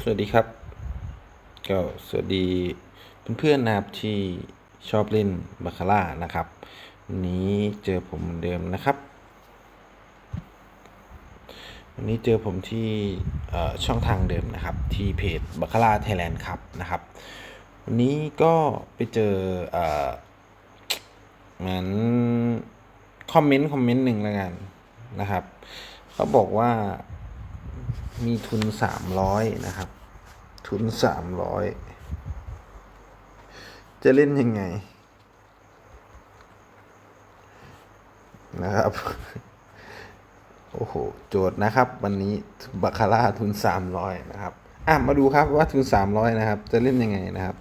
สวัสดีครับ ก็สวัสดีเพื่อนๆนะครับที่ชอบเล่นบาคาร่านะครับวันนี้เจอผมเหมือนเดิมนะครับวันนี้เจอผมที่ช่องทางเดิมนะครับที่เพจบาคาร่าไทยแลนด์ครับนะครับ วันนี้ก็ไปเจอเอ่อเหมือนคอมเมนต์คอมเมนต์หนึ่งแล้วกันนะครับเขาบอกว่า มีทุนสามร้อยนะครับ ทุนสามร้อยจะเล่นยังไง นะครับ โอ้โห โจทย์นะครับ วันนี้บัคาร่าทุนสามร้อยนะครับ อะ มาดูครับว่าทุนสามร้อยนะครับ จะเล่นยังไงนะครับ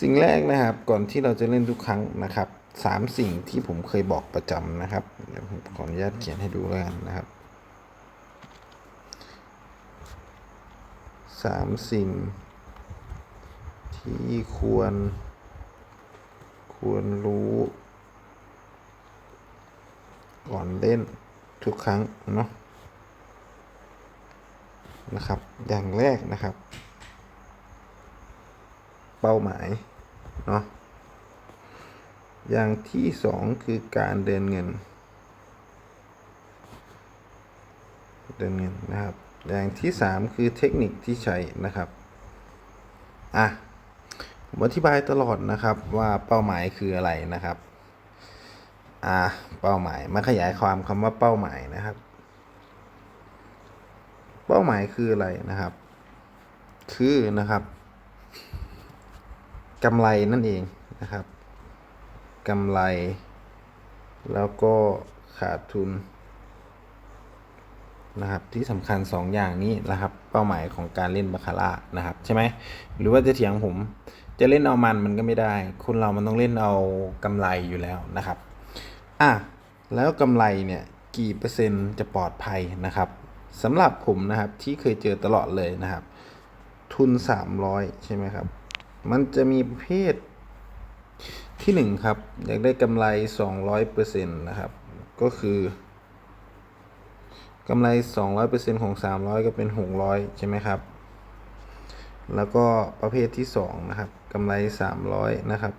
สิ่งแรกนะครับ ก่อนที่เราจะเล่นทุกครั้งนะครับสามสิ่งที่ผมเคยบอกประจำนะครับเดี๋ยวผมขออนุญาตเขียนให้ดูแล้วกันนะครับ สามสิ่ง ที่ควร ควรรู้ ก่อนเล่นทุกครั้ง เนาะนะครับ อย่างแรกนะครับ เป้าหมาย เนาะอย่างที่สองคือการเดินเงิน เดินเงินนะครับ อย่างที่สามคือเทคนิคที่ใช้นะครับอะผมอธิบายตลอดนะครับว่าเป้าหมายคืออะไรนะครับอ่าเป้าหมายมาขยายความคำว่าเป้าหมายนะครับ เป้าหมายคืออะไรนะครับ คือนะครับกำไรนั่นเองนะครับกำไร แล้วก็ขาดทุน นะครับที่สำคัญ 2 อย่างนี้นะครับ เป้าหมายของการเล่นบาคาร่านะครับใช่ไหมหรือว่าจะเถียงผมจะเล่นเอามันมันก็ไม่ได้คนเรามันต้องเล่นเอากำไรอยู่แล้วนะครับอะแล้วกำไรเนี่ยกี่เปอร์เซ็นต์จะปลอดภัยนะครับสำหรับผมนะครับที่เคยเจอตลอดเลยนะครับ ทุน 300 ใช่ไหมครับ มันจะมีประเภทที่ 1 ครับ อยากได้กำไร 200%นะครับ ก็คือ กำไร 200%ของ 300 ก็เป็น 600 ใช่ไหมครับ แล้วก็ประเภทที่ 2 นะครับกำไร 300 นะครับ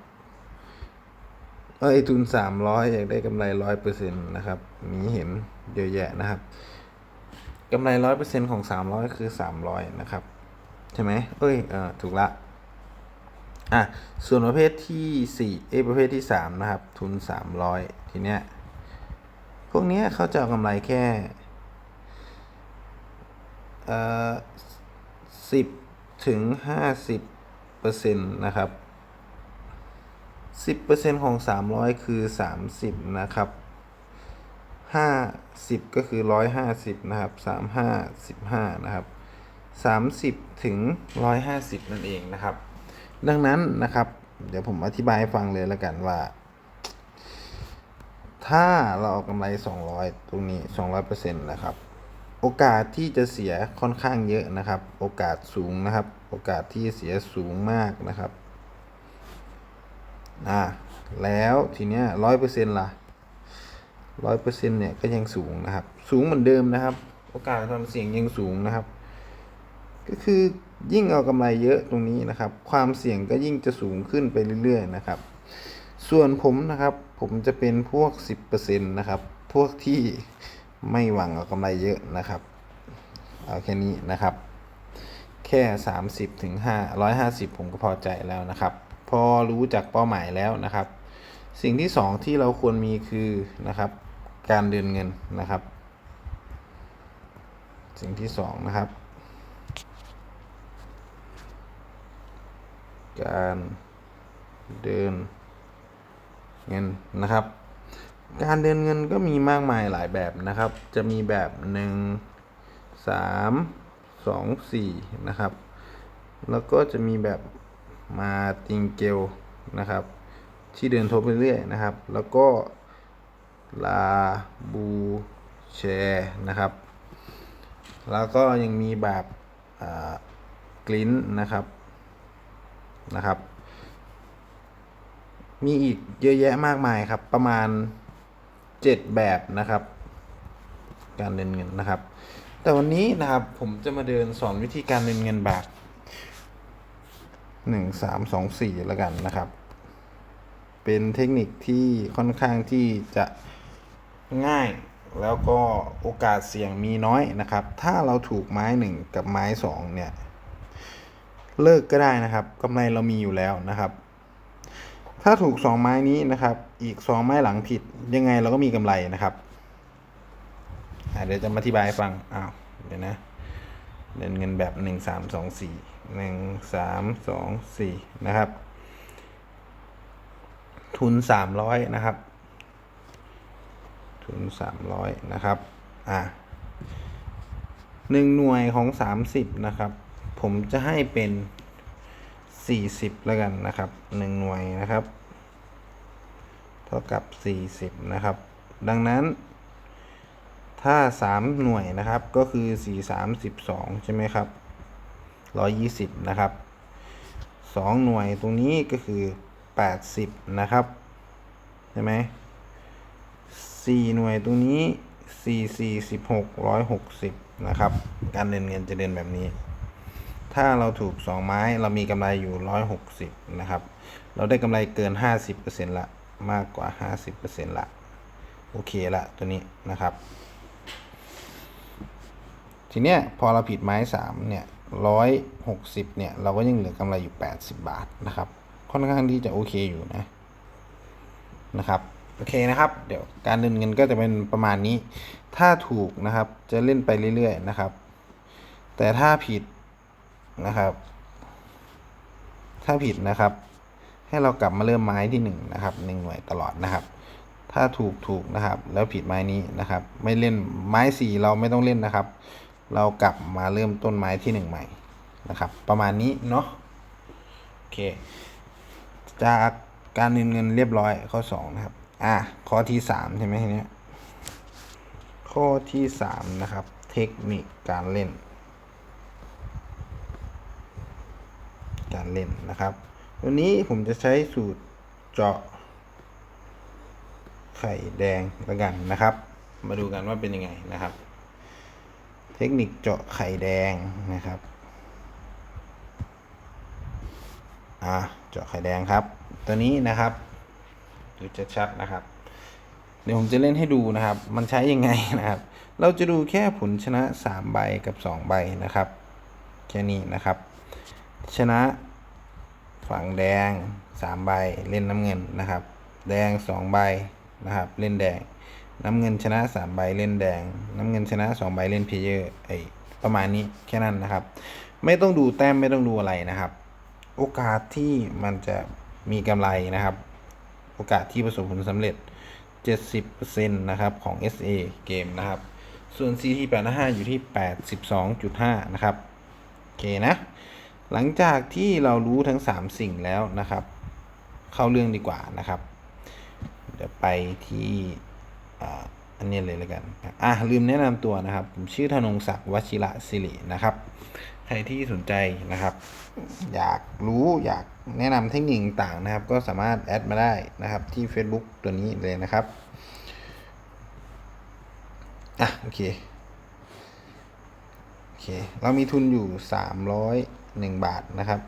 เอ้ยทุน 300 อยากได้กำไร 100%นะครับมีเห็นเยอะแยะนะครับกำไร 100%ของ 300 คือ 300 นะครับ ใช่ไหมเอ้ยเออถูกละอะส่วนประเภทที่4เอยประเภทที่ 3 นะครับ ทุน 300 ทีเนี้ยพวกเนี้ยเขาจะเอากำไรแค่ สิบถึงห้าสิบเปอร์เซ็นต์นะครับสิบเปอร์เซ็นต์ของสามร้อยคือสามสิบนะครับห้าสิบก็คือร้อยห้าสิบนะครับสามห้าสิบห้านะครับสามสิบถึงร้อยห้าสิบนั่นเองนะครับ ดังนั้นนะครับ เดี๋ยวผมอธิบายให้ฟังเลยแล้วกันว่า ถ้าเราเอากำไร200ตรงนี้200%นะครับ โอกาสที่จะเสียค่อนข้างเยอะนะครับ โอกาสสูงนะครับ โอกาสที่จะเสียสูงมากนะครับอ่าแล้วทีเนี้ยร้อยเปอร์เซ็นต์ล่ะร้อยเปอร์เซ็นต์เนี่ยก็ยังสูงนะครับ สูงเหมือนเดิมนะครับ โอกาสความเสี่ยงยังสูงนะครับ ก็คือยิ่งเอากำไรเยอะตรงนี้นะครับ ความเสี่ยงก็ยิ่งจะสูงขึ้นไปเรื่อยๆนะครับ ส่วนผมนะครับ ผมจะเป็นพวก 10%นะครับ พวกที่ ไม่หวังเอากำไรเยอะนะครับ เอาแค่นี้นะครับ แค่ 30ถึง5 150 ผมก็พอใจแล้วนะครับ พอรู้จักเป้าหมายแล้วนะครับ สิ่งที่ 2 ที่เราควรมีคือนะครับ การเดินเงินนะครับ สิ่งที่ 2 นะครับ การเดินเงินนะครับ การเดินเงินก็มีมากมายหลายแบบนะครับ จะมีแบบหนึ่งสามสองสี่นะครับ แล้วก็จะมีแบบมาติงเกลนะครับ ที่เดินทบไปเรื่อยนะครับ แล้วก็ลาบูแชร์นะครับ แล้วก็ยังมีแบบกลิ้นนะครับนะครับ มีอีกเยอะแยะมากมายครับประมาณ 7 แบบนะครับ การเดินเงินนะครับ แต่วันนี้นะครับผมจะมาเดินสอนวิธีการเดินเงินแบบหนึ่งสามสองสี่แล้วกันนะครับ เป็นเทคนิคที่ค่อนข้างที่จะง่ายแล้วก็โอกาสเสี่ยงมีน้อยนะครับ ถ้าเราถูกไม้หนึ่งกับไม้สองเนี่ย เลิกก็ได้นะครับกำไรเรามีอยู่แล้วนะครับ ถ้าถูกสองไม้นี้นะครับ อีกสองไม้หลังผิดยังไงเราก็มีกำไรนะครับเดี๋ยวจะมาอธิบายให้ฟังอ้าวเดี๋ยวนะเดินเงินแบบหนึ่งสามสองสี่หนึ่งสามสองสี่นะครับ ทุนสามร้อยนะครับ ทุนสามร้อยนะครับ อะหนึ่งหน่วยของสามสิบนะครับ ผมจะให้เป็น สี่สิบแล้วกันนะครับหนึ่งหน่วยนะครับ เท่ากับสี่สิบนะครับ ดังนั้น ถ้าสามหน่วยนะครับก็คือสี่สามสิบสองใช่ไหมครับร้อยยี่สิบนะครับสองหน่วยตรงนี้ก็คือแปดสิบนะครับ ใช่ไหมสี่หน่วยตรงนี้สี่สี่สิบหกร้อยหกสิบนะครับ การเดินเงินจะเดินแบบนี้ ถ้าเราถูกสองไม้เรามีกำไรอยู่ร้อยหกสิบนะครับ เราได้กำไรเกินห้าสิบเปอร์เซ็นละ มากกว่าห้าสิบเปอร์เซ็นละ โอเคละตัวนี้นะครับ ทีเนี้ยพอเราผิดไม้สามเนี่ยร้อยหกสิบเนี่ย เราก็ยังเหลือกำไรอยู่แปดสิบบาทนะครับ ค่อนข้างที่จะโอเคอยู่นะ นะครับโอเคนะครับ เดี๋ยวการเดินเงินก็จะเป็นประมาณนี้ ถ้าถูกนะครับจะเล่นไปเรื่อยๆนะครับ แต่ถ้าผิด นะครับ ถ้าผิดนะครับ ให้เรากลับมาเริ่มไม้ที่หนึ่งนะครับหนึ่งหน่วยตลอดนะครับ ถ้าถูกถูกนะครับ แล้วผิดไม้นี้นะครับ ไม่เล่นไม้สี่เราไม่ต้องเล่นนะครับ เรากลับมาเริ่มต้นไม้ที่หนึ่งใหม่นะครับ ประมาณนี้เนาะโอเค จากการเงินเงินเรียบร้อยข้อสองนะครับอะข้อที่สามใช่ไหมทีเนี้ยข้อที่สามนะครับ เทคนิคการเล่น การเล่นนะครับวันนี้ผมจะใช้สูตรเจาะ ไข่แดงล้วกันนะครับ มาดูกันว่าเป็นยังไงนะครับ เทคนิคเจาะไข่แดงนะครับอ่าเจาะไข่แดงครับ ตัวนี้นะครับดูชัดๆนะครับ เดี๋ยวผมจะเล่นให้ดูนะครับ มันใช้ยังไงนะครับ เราจะดูแค่ผลชนะ 3 ใบกับ 2 ใบนะครับ แค่นี้นะครับ ชนะ ฝั่งแดง3ใบเล่นน้ำเงินนะครับ แดง2ใบนะครับ เล่นแดง น้ำเงินชนะ3ใบเล่นแดง น้ำเงินชนะ2ใบเล่นเพเยอร์ไอประมาณนี้แค่นั้นนะครับ ไม่ต้องดูแต้มไม่ต้องดูอะไรนะครับ โอกาสที่มันจะมีกำไรนะครับ โอกาสที่ประสบผลสำเร็จ 70%นะครับของ SA เกมนะครับ ส่วน CT 85อยู่ที่ 82.5 นะครับ โอเคนะ หลังจากที่เรารู้ทั้ง 3 สิ่งแล้วนะครับ เข้าเรื่องดีกว่านะครับเดี๋ยวไปที่อันนี้เลยแล้วกันอะลืมแนะนำตัวนะครับ ผมชื่อธนงศักดิ์วชิระศิรินะครับ ใครที่สนใจนะครับ อยากรู้อยากแนะนำเทคนิคต่างนะครับ ก็สามารถแอดมาได้นะครับที่ Facebook ตัวนี้เลยนะครับอะโอเคโอเค เรามีทุนอยู่ 1 บาทนะครับ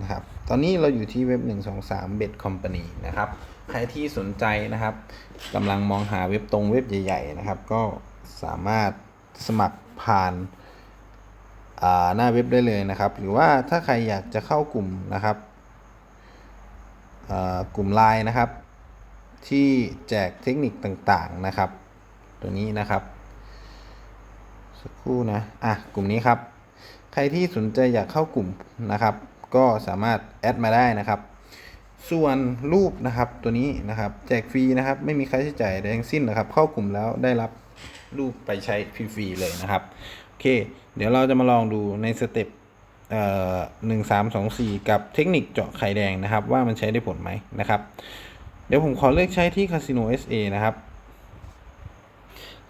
นะครับ ตอนนี้เราอยู่ที่เว็บ 123 Bet Company นะครับ ใครที่สนใจนะครับกำลังมองหาเว็บตรงเว็บใหญ่ ๆ นะครับ ก็สามารถสมัครผ่านาหน้าเว็บได้เลยนะครับ หรือว่าถ้าใครอยากจะเข้ากลุ่มนะครับกลุ่มไลน์นะครับ ที่แจกเทคนิคต่างๆนะครับ ตัวนี้นะครับ สักครู่นะ อะ กลุ่มนี้ครับ ใครที่สนใจอยากเข้ากลุ่มนะครับ ก็สามารถแอดมาได้นะครับ ส่วนรูปนะครับตัวนี้นะครับ แจกฟรีนะครับ ไม่มีค่าใช้จ่ายใดทั้งสิ้นนะครับ เข้ากลุ่มแล้วได้รับรูปไปใช้ฟรีๆเลยนะครับโอเค เดี๋ยวเราจะมาลองดูในสเต็ปเอ่อหนึ่งสามสองสี่กับเทคนิคเจาะไข่แดงนะครับ ว่ามันใช้ได้ผลไหมนะครับ เดี๋ยวผมขอเลือกใช้ที่ Casino SA นะครับ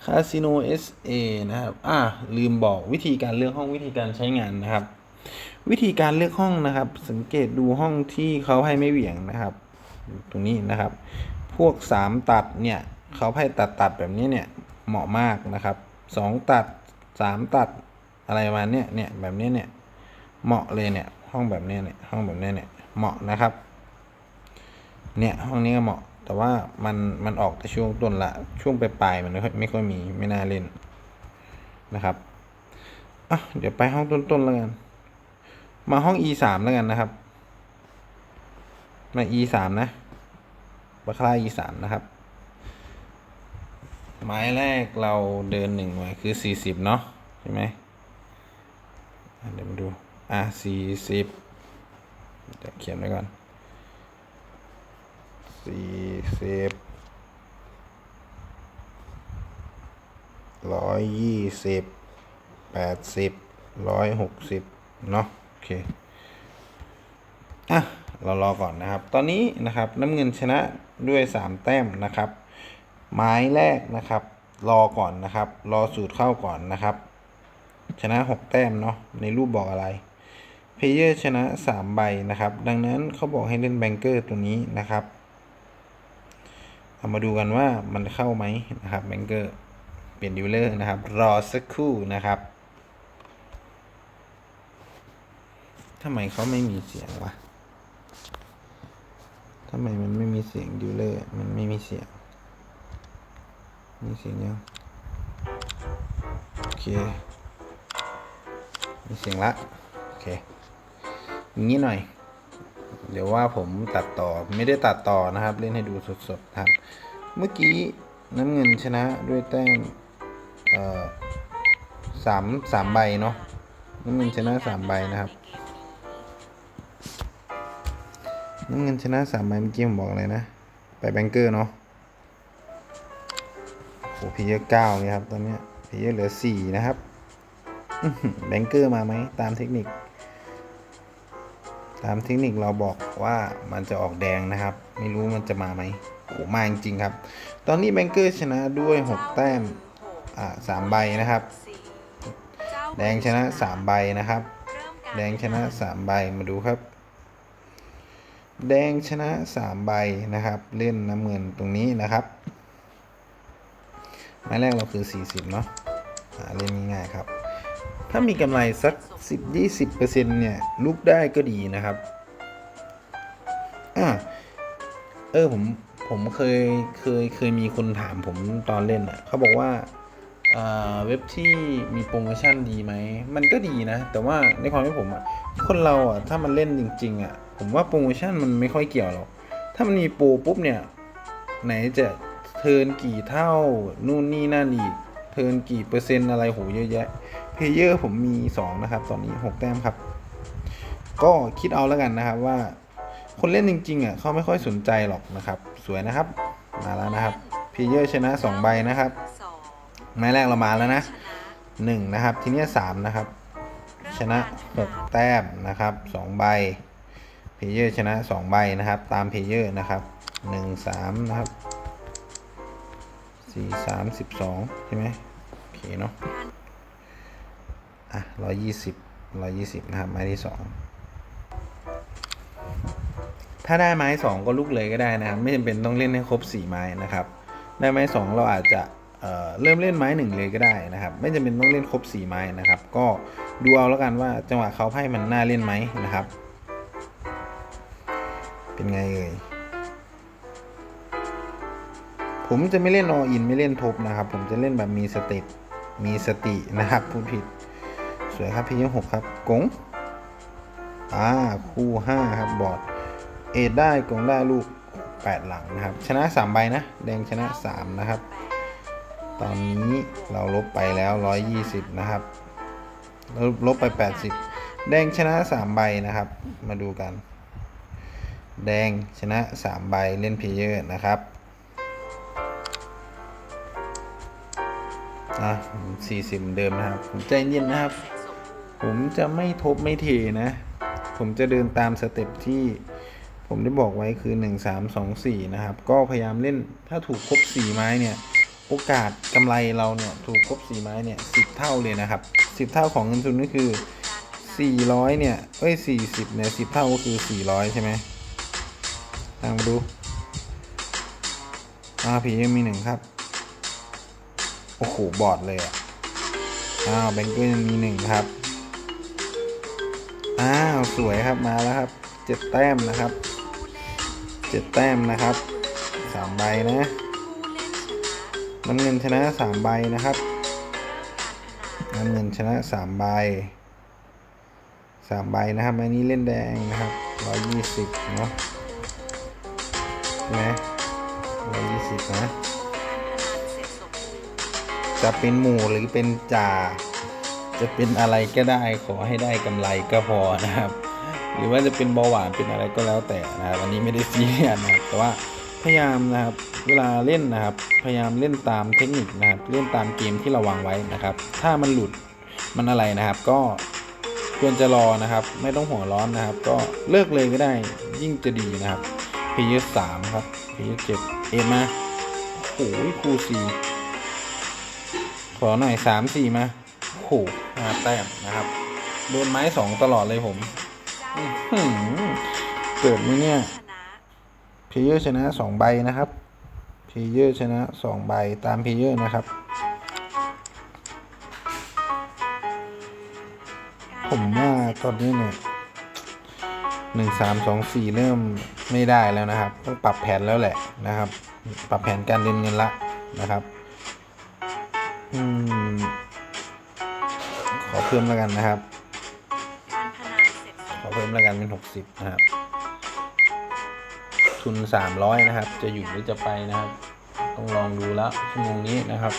Casino SA นะครับ อ่า ลืมบอกวิธีการเลือกห้องวิธีการใช้งานนะครับ วิธีการเลือกห้องนะครับ สังเกตดูห้องที่เขาให้ไม่เหวี่ยงนะครับ ตรงนี้นะครับ พวก 3 ตัดเนี่ยเขาให้ตัดตัดแบบนี้เนี่ยเหมาะมากนะครับสองตัดสามตัดอะไรประมาณเนี้ยเนี่ยแบบนี้เนี่ยเหมาะเลยเนี่ยห้องแบบเนี้ยเนี่ยห้องแบบเนี้ยเนี่ยเหมาะนะครับ เนี่ยห้องนี้ก็เหมาะ แต่ว่ามันมันออกแต่ช่วงต้นละช่วงปลายๆมันไม่ค่อยไม่ค่อยมีไม่น่าเล่นนะครับอะเดี๋ยวไปห้องต้นๆแล้วกัน มาห้อง e สามแล้วกันนะครับ มา e สามนะบาคาร่า e สามนะครับ ไม้แรกเราเดินหนึ่งไว้คือสี่สิบเนาะใช่ไหมเดี๋ยวมาดูอะสี่สิบเดี๋ยวเขียนไว้ก่อน สี่สิบร้อยยี่สิบแปดสิบร้อยหกสิบเนาะโอเคอะเรารอก่อนนะครับ ตอนนี้นะครับน้ำเงินชนะด้วย 3 แต้มนะครับ ไม้แรกนะครับ รอก่อนนะครับ รอสูตรเข้าก่อนนะครับ ชนะ 6 แต้มเนาะในรูปบอกอะไรเพเยอร์ชนะ 3 ใบนะครับ ดังนั้นเขาบอกให้เล่นแบงเกอร์ตัวนี้นะครับ เอามาดูกันว่ามันเข้าไหมนะครับแบงเกอร์เปลี่ยนดิวเลอร์นะครับ รอสักครู่นะครับทำไมเขาไม่มีเสียงวะทำไมมันไม่มีเสียงดิวเลอร์มันไม่มีเสียง มีเสียงยังโอเค มีเสียงละ โอเค อย่างนี้หน่อย เดี๋ยวว่าผมตัดต่อไม่ได้ตัดต่อนะครับ เล่นให้ดูสดๆครับ เมื่อกี้น้ำเงินชนะด้วยแต้มสามสามใบเนาะน้ำเงินชนะสามใบนะครับน้ำเงินชนะสามใบเมื่อกี้ผมบอกเลยนะ ไปแบงเกอร์เนาะโอ้พีเยอะเก้าเลยครับตอนนี้พีเยอะเหลือสี่นะครับแบงเกอร์มาไหมตามเทคนิค ตามเทคนิคเราบอกว่ามันจะออกแดงนะครับ ไม่รู้มันจะมาไหมโอ้มาจริงครับ ตอนนี้แบงเกอร์ชนะด้วย 6 แต้มอ่าสามใบนะครับ แดงชนะสามใบนะครับ แดงชนะสามใบมาดูครับ แดงชนะสามใบนะครับ เล่นน้ำเงินตรงนี้นะครับไม้แรกเราคือ 40 เนาะเล่นง่ายๆครับ ถ้ามีกำไรสัก 10-20%เนี่ยลุกได้ก็ดีนะครับอ่าเออผมผมเคยเคยเคยมีคนถามผมตอนเล่นอะเขาบอกว่าอ่าเว็บที่มีโปรโมชั่นดีไหม มันก็ดีนะ แต่ว่าในความที่ผมอะ คนเราอะ ถ้ามันเล่นจริง ๆอะ ผมว่าโปรโมชั่นมันไม่ค่อยเกี่ยวหรอก ถ้ามันมีโปรปุ๊บเนี่ย ไหนจะเทิร์นกี่เท่า นู่นนี่นั่นอีก เทิร์นกี่เปอร์เซ็นต์อะไรโหเยอะแยะ เพลเยอร์ผมมี 2 นะครับ ตอนนี้ 6 แต้มครับ ก็คิดเอาแล้วกันนะครับว่า คนเล่นจริงๆอะเขาไม่ค่อยสนใจหรอกนะครับ สวยนะครับ มาแล้วนะครับเพลเยอร์ชนะ 2 ใบนะครับ ไม้แรกเรามาแล้วนะ1นะครับ ทีนี้3นะครับ ชนะ 6 แต้มนะครับ2ใบเพลเยอร์ชนะ 2 ใบนะครับ ตามเพลเยอร์นะครับ1 3 นะครับ 4 3 12 ใช่ไหมโอเคเนาะ อะ120 120นะครับไม้ที่2ถ้าได้ไม้2ก็ลุกเลยก็ได้นะครับ ไม่จำเป็นต้องเล่นให้ครบ4ไม้นะครับ ได้ไม้2เราอาจจะเเริ่มเล่นไม้1เลยก็ได้นะครับ ไม่จำเป็นต้องเล่นครบ4ไม้นะครับ ก็ดูเอาแล้วกันว่าจังหวะเขาไพ่มันน่าเล่นไหมนะครับ เป็นไงเอ่ยผมจะไม่เล่นออินไม่เล่นทบนะครับ ผมจะเล่นแบบมีสติมีสตินะครับพูดผิด สวยครับพี่ยังหกครับกงอ่าคู่ห้าครับบอร์ดเอ็ดได้กงได้ลูกแปดหลังนะครับ ชนะสามใบนะ แดงชนะสามนะครับ ตอนนี้เราลบไปแล้วร้อยยี่สิบนะครับลบลบไปแปดสิบแดงชนะสามใบนะครับ มาดูกัน แดงชนะสามใบเล่นเพเยอร์นะครับอะสี่สิบเดิมนะครับ ใจเย็นนะครับ ผมจะไม่ทบไม่เทนะ ผมจะเดินตามสเต็ปที่ผมได้บอกไว้คือ 1 3 2 4 นะครับ ก็พยายามเล่นถ้าถูกครบ 4 ไม้เนี่ย โอกาสกำไรเราเนี่ยถูกครบ 4 ไม้เนี่ย10 เท่าเลยนะครับ 10 เท่าของเงินทุนก็คือ 400 เนี่ย เอ้ย 40 เนี่ย 10 เท่าก็คือ 400 ใช่ไหมลองมาดูอ่าผียังมีหนึ่งครับ โอ้โห บอดเลยอะอ้าวแบงเกอร์ยังมีหนึ่งครับ อ้าวสวยครับมาแล้วครับเจ็ดแต้มนะครับเจ็ดแต้มนะครับสามใบนะน้ำเงินชนะสามใบนะครับน้ำเงินชนะสามใบสามใบนะครับอันนี้เล่นแดงนะครับร้อยยี่สิบเนาะใช่ไหมร้อยยี่สิบนะจะเป็นหมู่หรือเป็นจ่า จะเป็นอะไรก็ได้ขอให้ได้กำไรก็พอนะครับ หรือว่าจะเป็นเบาหวานเป็นอะไรก็แล้วแต่นะครับวันนี้ไม่ได้ซีเรียสนะครับแต่ว่าพยายามนะครับเวลาเล่นนะครับ พยายามเล่นตามเทคนิคนะครับเล่นตามเกมที่เราวางไว้นะครับ ถ้ามันหลุดมันอะไรนะครับ ก็ควรจะรอนะครับ ไม่ต้องหัวร้อนนะครับ ก็เลิกเลยก็ได้ยิ่งจะดีนะครับพียสามครับพียเจ็ดเอ็มมาโอ้โหครูซีขอหน่อยสามสี่มาโอ้ ห้าแต้มนะครับ โดนไม้สองตลอดเลยผมเกิดไหมเนี่ยเพเยอร์ชนะสองใบนะครับเพเยอร์ชนะสองใบตามเพเยอร์นะครับ ผมว่าตอนนี้เนี่ยหนึ่งสามสองสี่เริ่มไม่ได้แล้วนะครับต้องปรับแผนแล้วแหละนะครับ ปรับแผนการเล่นเงินละนะครับ อืม ขอเพิ่มแล้วกันนะครับการพนันเสร็จขอเพิ่มแล้วกันเป็นหกสิบนะครับ ทุนสามร้อยนะครับ จะอยู่หรือจะไปนะครับ ต้องลองดูแล้วชั่วโมงนี้นะครับ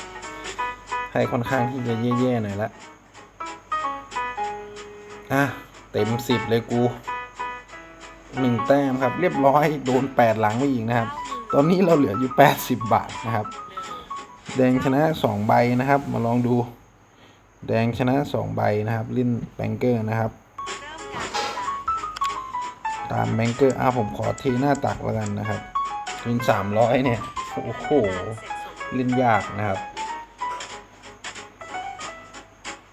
ให้ค่อนข้างที่จะแย่ๆหน่อยละอะเต็มสิบเลยกูหนึ่งแต้มครับเรียบร้อยโดนแปดหลังไปอีกนะครับ ตอนนี้เราเหลืออยู่แปดสิบบาทนะครับ แดงชนะสองใบนะครับ มาลองดู แดงชนะสองใบนะครับลิ้นแบงเกอร์นะครับ ตามแบงเกอร์อะผมขอเทหน้าตักแล้วกันนะครับทุนสามร้อยเนี่ย โอ้โหล่นยากนะครับ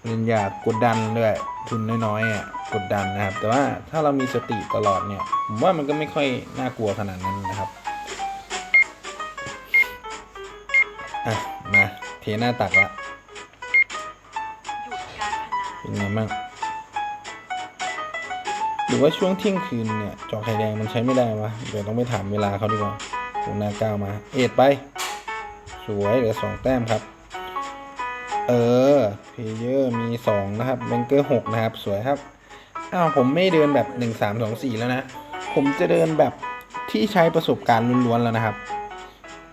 ล่นยากกดดันด้วยทุนน้อยๆอะกดดันนะครับ แต่ว่าถ้าเรามีสติตลอดเนี่ยผมว่ามันก็ไม่ค่อยน่ากลัวขนาดนั้นนะครับอะมาเทหน้าตักละ พนันเป็นไงบ้างหรือว่าช่วงเที่ยงคืนเนี่ยจอไข่แดงมันใช้ไม่ได้วะเดี๋ยวต้องไปถามเวลาเขาดีกว่าผมนาก้าวมา เอ็ดไป สวยเหลือสองแต้มครับ เออเพเยอร์มีสองนะครับแบงเกอร์หกนะครับ สวยครับอ้าวผมไม่เดินแบบหนึ่งสามสองสี่แล้วนะ ผมจะเดินแบบที่ใช้ประสบการณ์ล้วนๆแล้วนะครับ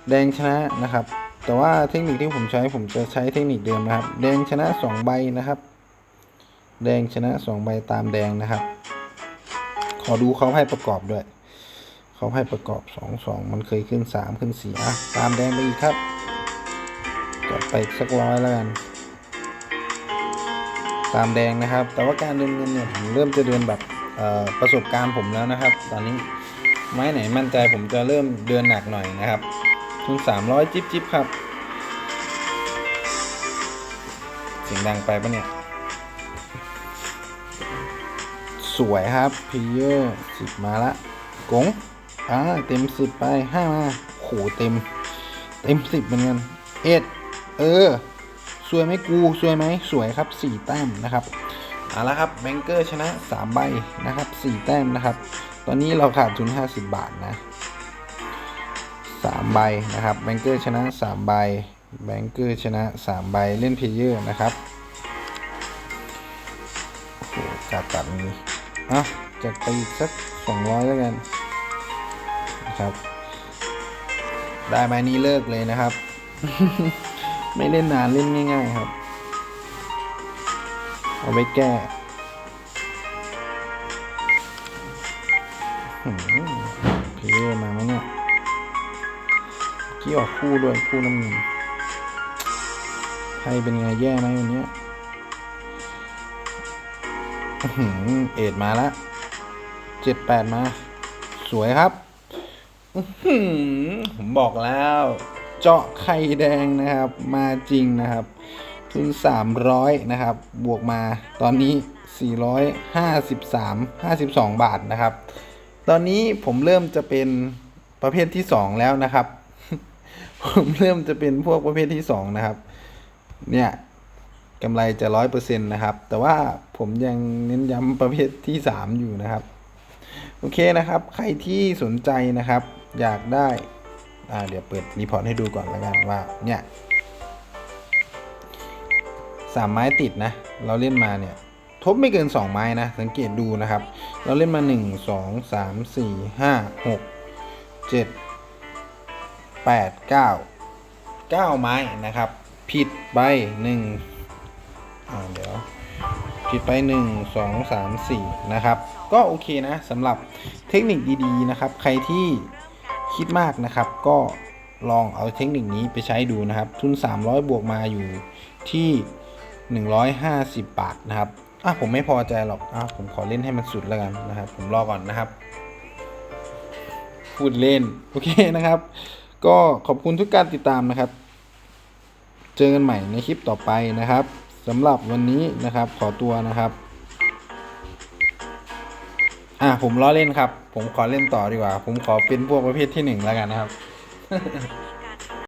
แดงชนะนะครับ แต่ว่าเทคนิคที่ผมใช้ผมจะใช้เทคนิคเดิมนะครับ แดงชนะสองใบนะครับ แดงชนะสองใบตามแดงนะครับ ขอดูเขาให้ประกอบด้วย เขาให้ประกอบสองสองมันเคยขึ้นสามขึ้นสี่อะตามแดงไปอีกครับจัดไปสักร้อยแล้วกัน ตามแดงนะครับ แต่ว่าการเดินเงินเนี่ยผมเริ่มจะเดินแบบประสบการณ์ผมแล้วนะครับ ตอนนี้ไม้ไหนมั่นใจผมจะเริ่มเดินหนักหน่อยนะครับทุนสามร้อยจิ๊บจิ๊บครับ เสียงดังไปปะเนี่ย สวยครับพีเยอร์สิบมาละกงอ่าเต็มสิบไปห้ามาโหเต็ม เต็มสิบเหมือนกันเอ็ดเออ สวยไหมกูสวยไหมสวยครับสี่แต้มนะครับเอาละครับแบงเกอร์ชนะสามใบนะครับสี่แต้มนะครับ ตอนนี้เราขาดทุนห้าสิบบาทนะสามใบนะครับแบงเกอร์ชนะสามใบแบงเกอร์ชนะสามใบเล่นเพลเยอร์นะครับโอ้โหจัดตัดนี้ อะจัดไปอีกสักสองร้อยแล้วกันนะครับ ได้ใบนี้เลิกเลยนะครับ ไม่เล่นนานเล่นง่าย ๆ ครับ เอาไปแก้เพลเยอร์มาไหมเนี่ยกี้ออกคู่ด้วยคู่น้ำเงินใครเป็นไงแย่ไหมวันนี้ เอ็ดมาแล้วเจ็ดแปดมา สวยครับผมบอกแล้ว เจาะไข่แดงนะครับ มาจริงนะครับ ทุน300นะครับ บวกมาตอนนี้453 52บสามห้าสิบสองบาทนะครับ ตอนนี้ผมเริ่มจะเป็นประเภทที่2แล้วนะครับ ผมเริ่มจะเป็นพวกประเภทที่2นะครับ เนี่ย กำไรจะร้อยเปอร์เซ็นต์นะครับ แต่ว่าผมยังเน้นย้ำประเภทที่สามอยู่นะครับ โอเคนะครับ ใครที่สนใจนะครับ อยากได้อ่าเดี๋ยวเปิดรีพอร์ตให้ดูก่อนแล้วกันว่าเนี่ยสามไม้ติดนะ เราเล่นมาเนี่ย ทบไม่เกิน 2 ไม้นะ สังเกตดูนะครับ เราเล่นมา 1 2 3 4 5 6 7 8 9 9 ไม้นะครับ ผิดไป1อ่า เดี๋ยวผิดไป 1 2 3 4 นะครับ ก็โอเคนะสำหรับเทคนิคดีๆนะครับ ใครที่คิดมากนะครับ ก็ลองเอาเทคนิคนี้ไปใช้ดูนะครับ ทุน 300 บวกมาอยู่ที่ 150 บาทนะครับอะผมไม่พอใจหรอกอะผมขอเล่นให้มันสุดแล้วกันนะครับ ผมรอก่อนนะครับ พูดเล่น โอเคนะครับ ก็ขอบคุณทุกการติดตามนะครับ เจอกันใหม่ในคลิปต่อไปนะครับ สำหรับวันนี้นะครับขอตัวนะครับ อะผมล้อเล่นครับ ผมขอเล่นต่อดีกว่า ผมขอเป็นพวกประเภทที่หนึ่งแล้วกันนะครับ